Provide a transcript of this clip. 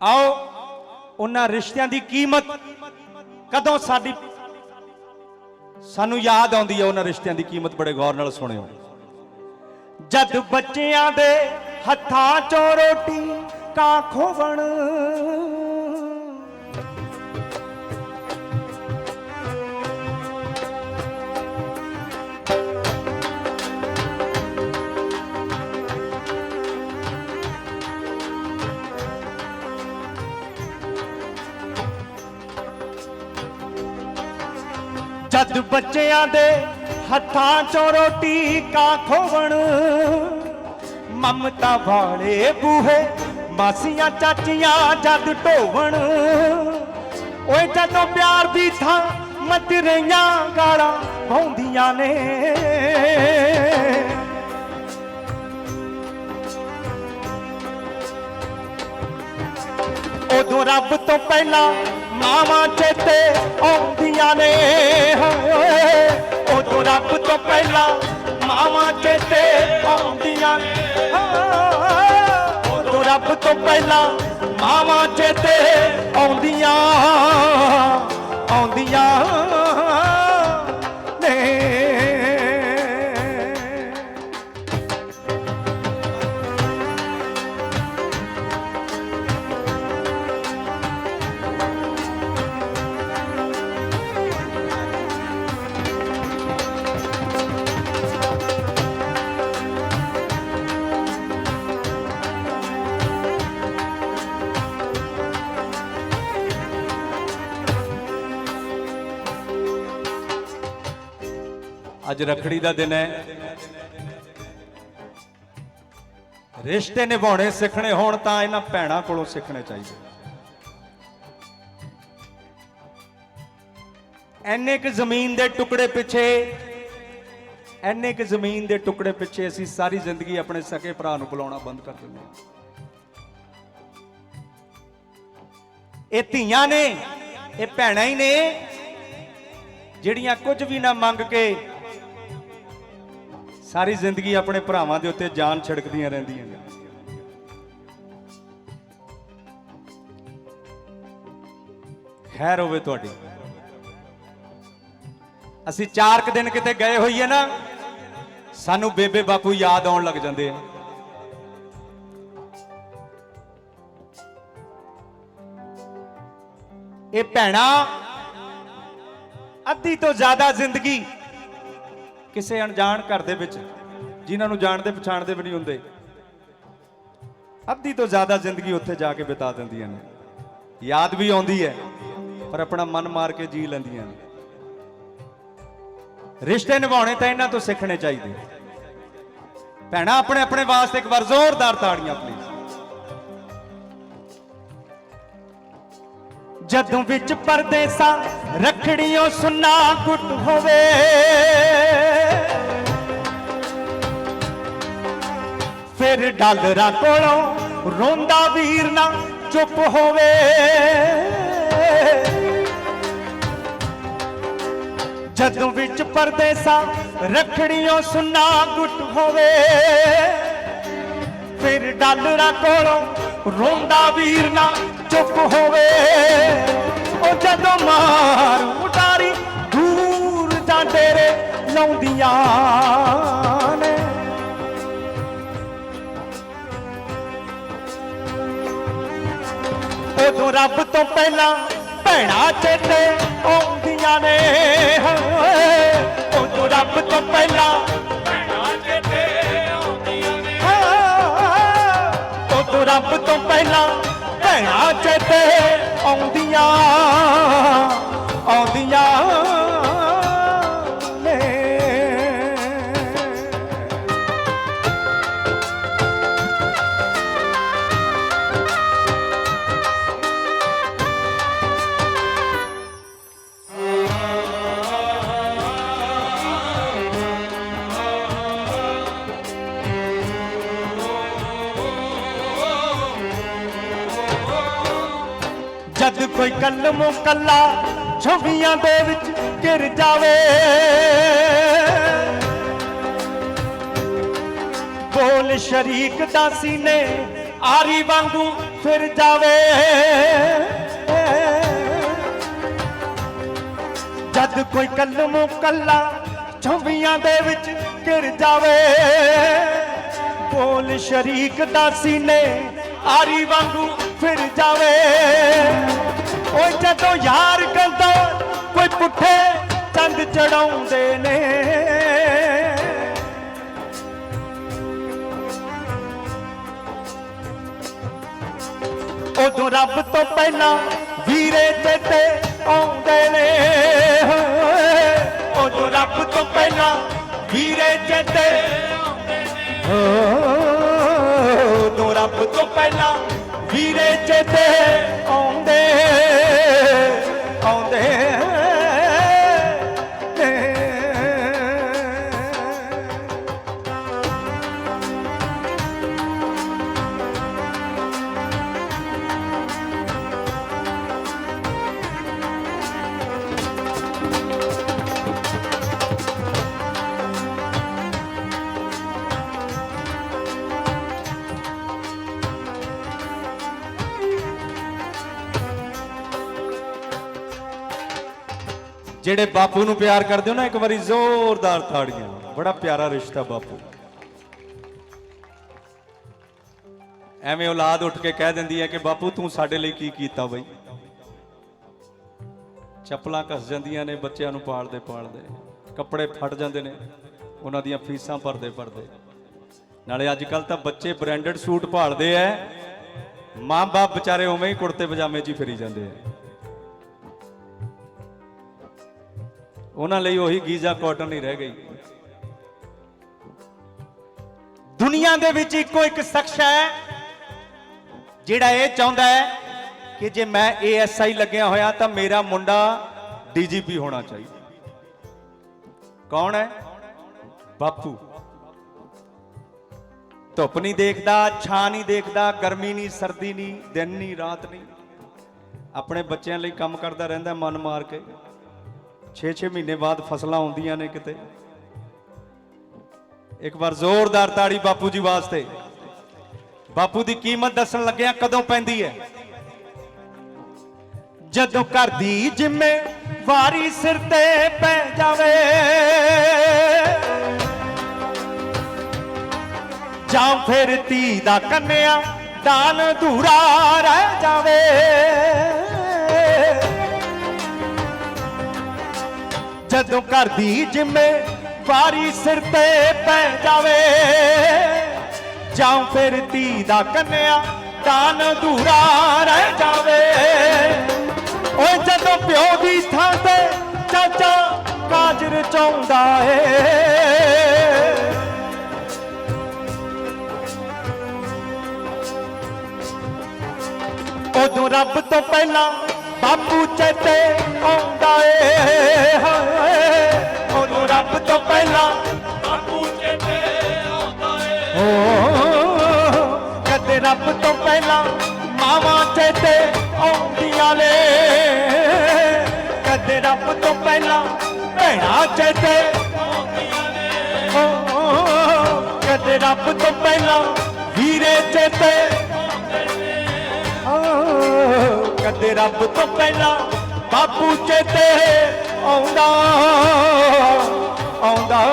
ਆਓ, ਉਹਨਾਂ ਰਿਸ਼ਤਿਆਂ ਦੀ ਕੀਮਤ ਕਦੋਂ ਸਾਡੀ ਸਾਨੂੰ ਯਾਦ ਆਉਂਦੀ ਹੈ ਉਹਨਾਂ ਰਿਸ਼ਤਿਆਂ ਦੀ ਕੀਮਤ ਬੜੇ ਗੌਰ ਨਾਲ ਸੁਣਿਓ। ਜਦ ਬੱਚਿਆਂ ਦੇ ਹੱਥਾਂ 'ਚੋਂ ਰੋਟੀ ਕਾਂ ਖੋਵਣ ਜਦ ਬੱਚਿਆਂ ਦੇ ਹੱਥਾਂ 'ਚੋਂ ਰੋਟੀ ਕਾਂ ਖੋਵਣ? ਮਮਤਾ ਵਾਲੇ ਬੂਹੇ, ਮਾਸੀਆਂ ਚਾਚੀਆਂ ਜਦ ਢੋਵਣ। ਓਏ ਜਦੋਂ ਪਿਆਰ ਦੀ ਥਾਂ ਮਤਰਈਆਂ ਗਾਲਾਂ ਪਾਉਂਦੀਆਂ ਨੇ। ਉਦੋਂ ਰੱਬ ਤੋਂ ਪਹਿਲਾਂ ਮਾਵਾਂ ਚੇਤੇ ਆਉਂਦੀਆਂ ਨੇ, ਹਾਏ ਉਦੋਂ ਰੱਬ ਤੋਂ ਪਹਿਲਾਂ ਮਾਵਾਂ ਚੇਤੇ ਆਉਂਦੀਆਂ ਨੇ ਉਦੋਂ ਰੱਬ ਤੋਂ ਪਹਿਲਾਂ ਮਾਵਾਂ ਚੇਤੇ ਆਉਂਦੀਆਂ ਆਉਂਦੀਆਂ। ਅੱਜ ਰਖੜੀ ਦਾ ਦਿਨ ਹੈ। ਰਿਸ਼ਤੇ ਨਿਭਾਉਣੇ ਸਿੱਖਣੇ ਹੋਣ ਤਾਂ ਇਹਨਾਂ ਭੈਣਾਂ ਕੋਲੋਂ ਸਿੱਖਣੇ ਚਾਹੀਦੇ। ਐਨੇ ਕੁ ਜ਼ਮੀਨ ਦੇ ਟੁਕੜੇ ਪਿੱਛੇ ਐਨੇ ਕੁ ਜ਼ਮੀਨ ਦੇ ਟੁਕੜੇ ਪਿੱਛੇ ਅਸੀਂ ਸਾਰੀ ਜ਼ਿੰਦਗੀ ਆਪਣੇ ਸਕੇ ਭਰਾ ਨੂੰ ਬੁਲਾਉਣਾ ਬੰਦ ਕਰ ਦਿੰਦੇ ਹਾਂ। ਇਹ ਧੀਆਂ ਨੇ, ਇਹ ਭੈਣਾਂ ਹੀ ਨੇ, ਜਿਹੜੀਆਂ ਕੁਝ ਵੀ ਨਾ ਮੰਗ ਕੇ ਸਾਰੀ ਜ਼ਿੰਦਗੀ ਆਪਣੇ ਭਰਾਵਾਂ ਦੇ ਉੱਤੇ ਜਾਨ ਛਿੜਕਦੀਆਂ ਰਹਿੰਦੀਆਂ ਨੇ। ਖੈਰ ਹੋਵੇ ਤੁਹਾਡੀ। ਅਸੀਂ ਚਾਰ ਕੁ ਦਿਨ ਕਿਤੇ ਗਏ ਹੋਈਏ ਨਾ, ਸਾਨੂੰ ਬੇਬੇ ਬਾਪੂ ਯਾਦ ਆਉਣ ਲੱਗ ਜਾਂਦੇ ਆ। ਇਹ ਭੈਣਾ, ਅੱਧੀ ਤੋਂ ਜ਼ਿਆਦਾ ਜ਼ਿੰਦਗੀ ਕਿਸੇ ਅਣਜਾਣ ਘਰ ਦੇ ਵਿੱਚ, ਜਿਨ੍ਹਾਂ ਨੂੰ ਜਾਣਦੇ ਪਛਾਣਦੇ ਵੀ ਨਹੀਂ ਹੁੰਦੇ, ਅੱਧੀ ਤੋਂ ਜ਼ਿਆਦਾ ਜ਼ਿੰਦਗੀ ਉੱਥੇ ਜਾ ਕੇ ਬਿਤਾ ਦਿੰਦੀਆਂ ਨੇ। ਯਾਦ ਵੀ ਆਉਂਦੀ ਹੈ, ਪਰ ਆਪਣਾ ਮਨ ਮਾਰ ਕੇ ਜੀ ਲੈਂਦੀਆਂ ਨੇ। ਰਿਸ਼ਤੇ ਨਿਭਾਉਣੇ ਤਾਂ ਇਹਨਾਂ ਤੋਂ ਸਿੱਖਣੇ ਚਾਹੀਦੇ। ਭੈਣਾ, ਆਪਣੇ ਆਪਣੇ ਵਾਸਤੇ ਇੱਕ ਵਾਰ ਜ਼ੋਰਦਾਰ ਤਾੜੀਆਂ ਪਲੀਜ਼ ਜਦੋਂ ਵਿੱਚ ਪਰਦੇਸਾਂ ਰਖੜੀਆਂ ਸੁਨਾ ਗੁੱਟ ਹੋਵੇ। ਫਿਰ ਡਾਲਰਾਂ ਕੋਲੋਂ ਰੋਂਦਾ ਵੀਰ ਨਾ ਚੁੱਪ ਹੋਵੇ। ਜਦੋਂ ਵਿੱਚ ਪਰਦੇਸਾਂ ਰਖੜੀਆਂ ਸੁਨਾ ਗੁੱਟ ਹੋਵੇ, ਫਿਰ ਡਾਲਰਾਂ ਕੋਲੋਂ ਰੋਂਦਾ ਵੀਰ ਨਾ ਚੁੱਪ ਹੋਵੇ। ਉਹ ਜਦੋਂ ਮਾਰ ਉਡਾਰੀ, ਦੂਰ ਜਾਂ ਡੇਰੇ ਲਾਉਂਦੀਆਂ ਨੇ। ਉਦੋਂ ਰੱਬ ਤੋਂ ਪਹਿਲਾਂ ਭੈਣਾ ਚੇਤੇ ਆਉਂਦੀਆਂ ਨੇ ਉਦੋਂ ਰੱਬ ਤੋਂ ਪਹਿਲਾਂ ਉਦੋਂ ਰੱਬ ਤੋਂ ਪਹਿਲਾਂ ਭੈਣਾਂ ਚੇਤੇ ਆਉਂਦੀਆਂ। ਕੋਈ ਕਲਮੋਂ ਕੱਲਾ ਛਵੀਆਂ ਦੇ ਵਿੱਚ ਘਿਰ ਜਾਵੇ। ਬੋਲ ਸ਼ਰੀਕ ਦਾ ਸੀਨੇ ਆਰੀ ਵਾਂਗੂ ਫਿਰ ਜਾਵੇ। ਜਦ ਕੋਈ ਕਲਮ ਕੱਲਾ ਛੰਬੀਆਂ ਦੇ ਵਿੱਚ ਘਿਰ ਜਾਵੇ। ਬੋਲ ਸ਼ਰੀਕ ਦਾ ਸੀਨੇ ਆਰੀ ਵਾਂਗੂ ਫਿਰ ਜਾਵੇ। ਓਏ ਜਦੋਂ ਯਾਰ ਕਹਿੰਦਾ ਕੋਈ ਪੁੱਠੇ ਚੰਦ ਚੜਾਉਂਦੇ ਨੇ। ਉਦੋਂ ਰੱਬ ਤੋਂ ਪਹਿਲਾਂ ਵੀਰੇ ਚੇਤੇ ਆਉਂਦੇ ਨੇ। ਉਦੋਂ ਰੱਬ ਤੋਂ ਪਹਿਲਾਂ ਵੀਰੇ ਚੇਤੇ ਆਉਂਦੇ ਉਦੋਂ ਰੱਬ ਤੋਂ ਪਹਿਲਾਂ ਵੀਰੇ ਚੇਤੇ ਆਉਂਦੇ ਜਿਹੜੇ ਬਾਪੂ ਨੂੰ ਪਿਆਰ ਕਰਦੇ ਹੋ ਨਾ, ਇੱਕ ਵਾਰੀ ਜ਼ੋਰਦਾਰ ਤਾੜੀਆਂ। ਬੜਾ ਪਿਆਰਾ ਰਿਸ਼ਤਾ ਬਾਪੂ। ਐਵੇਂ ਔਲਾਦ ਉੱਠ ਕੇ ਕਹਿ ਦਿੰਦੀ ਹੈ ਕਿ ਬਾਪੂ, ਤੂੰ ਸਾਡੇ ਲਈ ਕੀ ਕੀਤਾ ਬਈ? ਚੱਪਲਾਂ ਘਸ ਜਾਂਦੀਆਂ ਨੇ ਬੱਚਿਆਂ ਨੂੰ ਪਾਲਦੇ ਪਾਲਦੇ। ਕੱਪੜੇ ਫਟ ਜਾਂਦੇ ਨੇ, ਉਹਨਾਂ ਦੀਆਂ ਫੀਸਾਂ ਭਰਦੇ ਭਰਦੇ। ਨਾਲੇ ਅੱਜ ਕੱਲ ਤਾਂ ਬੱਚੇ ਬ੍ਰਾਂਡਡ ਸੂਟ ਭਾਲਦੇ ਐ। ਮਾਂ-ਬਾਪ ਵਿਚਾਰੇ ਉਵੇਂ ਹੀ ਕੁੜਤੇ ਪਜਾਮੇ 'ਚ ਹੀ ਫਿਰੀ ਜਾਂਦੇ ਐ। ਉਹਨਾਂ ਲਈ ਉਹੀ ਗੀਜ਼ਾ ਕਾਟਨ ਹੀ ਰਹਿ ਗਈ। ਦੁਨੀਆ ਦੇ ਵਿੱਚ ਇੱਕੋ ਇੱਕ ਸ਼ਖਸ ਹੈ, ਜਿਹੜਾ ਇਹ ਚਾਹੁੰਦਾ ਹੈ ਕਿ ਜੇ ਮੈਂ ਏਐਸਆਈ ਲੱਗਿਆ ਹੋਇਆ ਤਾਂ ਮੇਰਾ ਮੁੰਡਾ ਡੀਜੀਪੀ ਹੋਣਾ ਚਾਹੀਦਾ। ਕੌਣ ਹੈ? ਬਾਪੂ। ਧੁੱਪ ਨਹੀਂ ਦੇਖਦਾ, ਛਾਂ ਨਹੀਂ ਦੇਖਦਾ, ਗਰਮੀ ਨਹੀਂ, ਸਰਦੀ ਨਹੀਂ, ਦਿਨ ਨਹੀਂ, ਰਾਤ ਨਹੀਂ। ਆਪਣੇ ਬੱਚਿਆਂ ਲਈ ਕੰਮ ਕਰਦਾ ਰਹਿੰਦਾ, ਮਨ ਮਾਰ ਕੇ। 6-6 ਮਹੀਨੇ ਬਾਅਦ ਫਸਲਾਂ ਆਉਂਦੀਆਂ ਨੇ ਕਿਤੇ। ਇੱਕ ਵਾਰ ਜ਼ੋਰਦਾਰ ਤਾੜੀ ਬਾਪੂ ਜੀ ਵਾਸਤੇ। ਬਾਪੂ ਦੀ ਕੀਮਤ ਦੱਸਣ ਲੱਗਿਆ ਕਦੋਂ ਪੈਂਦੀ ਹੈ? ਜਦੋਂ ਘਰ ਦੀ ਜਿੰਮੇ ਵਾਰੀ ਸਿਰ ਤੇ ਪੈ ਜਾਵੇ। ਜਾਂ ਫਿਰ ਧੀ ਦਾ ਕੰਨਿਆ ਦਾਨ ਧੂਰਾ ਰਹਿ ਜਾਵੇ। ਜਦੋਂ ਘਰ ਦੀ ਜ਼ਿੰਮੇਵਾਰੀ ਸਿਰ ਤੇ ਪੈ ਜਾਵੇ ਜਾਂ ਫਿਰ ਧੀ ਦਾ ਕੰਨਿਆ ਦਾਨ ਧੂਰਾ ਰਹਿ ਜਾਵੇ। ਓਏ ਜਦੋਂ ਪਿਓ ਦੀ ਥਾਂ ਤੇ ਚਾਚਾ ਕਾਜ ਰਚਾਉਂਦਾ ਏ, ਉਦੋਂ ਰੱਬ ਤੋਂ ਪਹਿਲਾਂ ਬਾਪੂ ਚੇਤੇ ਆਉਂਦਾ ਰੱਬ ਤੋਂ ਪਹਿਲਾਂ ਭੈਣਾਂ ਚੇਤੇ। ਕਦੇ ਰੱਬ ਤੋਂ ਪਹਿਲਾਂ ਵੀਰੇ ਚੇਤੇ। ਕਦੇ ਰੱਬ ਤੋਂ ਪਹਿਲਾਂ ਬਾਪੂ ਚੇਤੇ। ਆਉਂਦਾ ਆਉਂਦਾ।